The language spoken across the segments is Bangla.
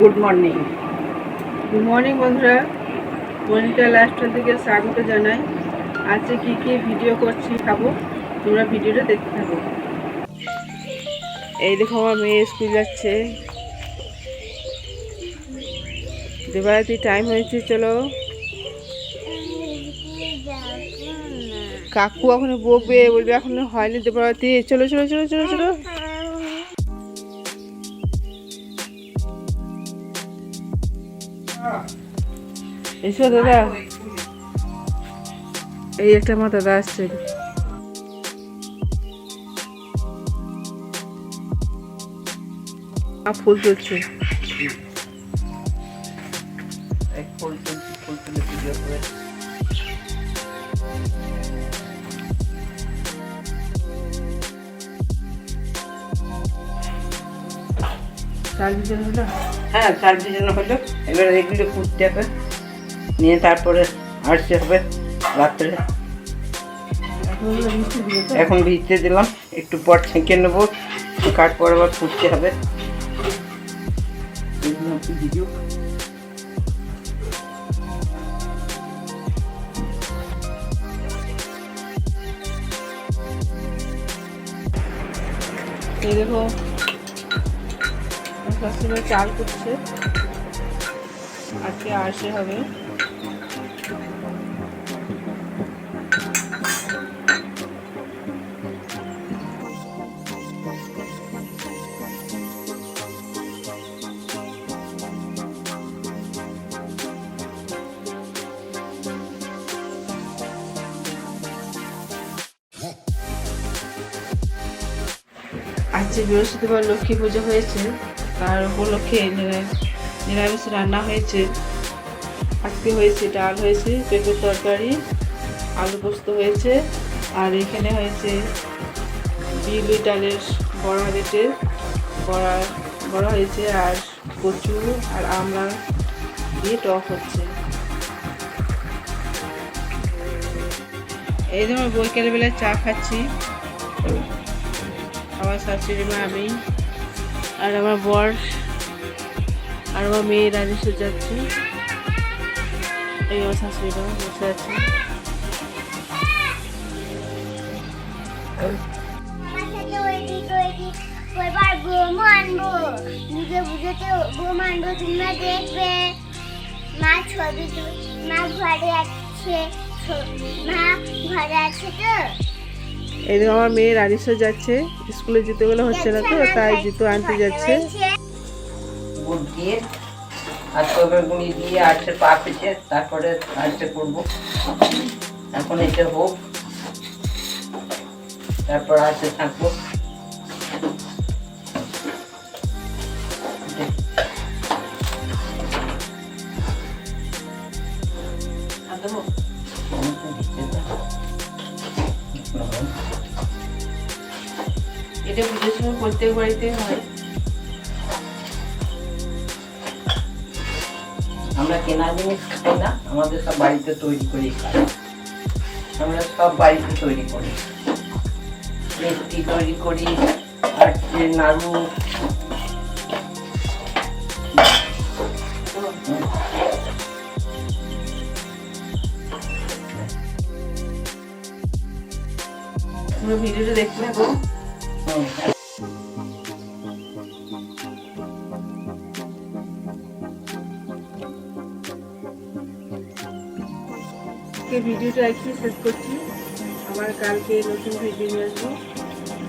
গুড মর্নিং গুড মর্নিং বন্ধুরা। মনিকা লাস্টের দিকে স্বাগত জানাই। আজকে কি কি ভিডিও করছি খাব, তোমরা ভিডিওটা দেখতে থাকো। এই দেখো, আমার মেয়ে স্কুল যাচ্ছে। দেবারাতি টাইম হয়েছে, চলো। কাকু এখন বকবে, বলবে এখন হয়নি দেবারাতি চলো চলো চলো চলো চলো। এসো দাদা। এই একটা আমার দাদা আসছে। ফুল তুলছে। ফুল তুলছি, ফুল তুলে ভিডিও করে। চাল দিতে হলো হ্যাঁ চার ভিজানো হলো এবার এগুলো ফুটতে হবে। নিয়ে তারপরে আসতে হবে রাত্রে। এখন ভিজতে দিলাম একটু পর ছেঁকে নেব। কাট পর আবার ফুটতে হবে। ভিডিও দেখো শাশুড়ি চাল করছে। আজকে আসে হবে। আজকে বৃহস্পতিবার লক্ষ্মী পুজো হয়েছে। তার উপলক্ষে নিরামিষ রান্না হয়েছে। আজকে হয়েছে ডাল হয়েছে, পেঁপের তরকারি, আলু পোস্ত হয়েছে, আর এখানে হয়েছে বিউলি ডালের বড়া বেটে বড়া বড়া হয়েছে আর কচু আর আমরা দিয়ে টক হচ্ছে। এই ধরনের বৈকাল বেলায় চা খাচ্ছি। আমার শাশুড়ি মা, আমি আর আমার বর, আর আমার মেয়ে রাজেশ্বর যাচ্ছে। এই আমার শাশুড়ি মা বসে আছে। বুঝে মা ঘরে আছে মা ঘরে আছে তো? এই আমার মেয়ে রাজেশ্বর যাচ্ছে। স্কুলে যেতে গেলে হচ্ছে না তো, তাই জুতো আনতে যাচ্ছে। আর তবে গুঁড়ি দিয়ে আটশে পাক হয়েছে তারপরে আটশে করব এখন এটা হোক। তারপর আটশে থাকব? এটা পুজোর সময় প্রত্যেক বাড়িতে হয়। আমরা কেনা জিনিস খাই না, আমাদের সব বাড়িতে তৈরি করি খাই। আমরা সব বাড়িতে তৈরি করি। মিষ্টি তৈরি করি আর নাড়ু। তোমরা ভিডিওটা দেখতে থাকো। ভিডিওটা একটু শেষ করছি। আবার কালকে নতুন ভিডিও নিয়ে আসব।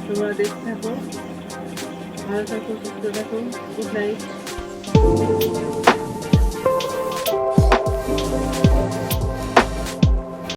তোমরা দেখতে থাকো। ভালো থাকো, সুস্থ থাকো। Good night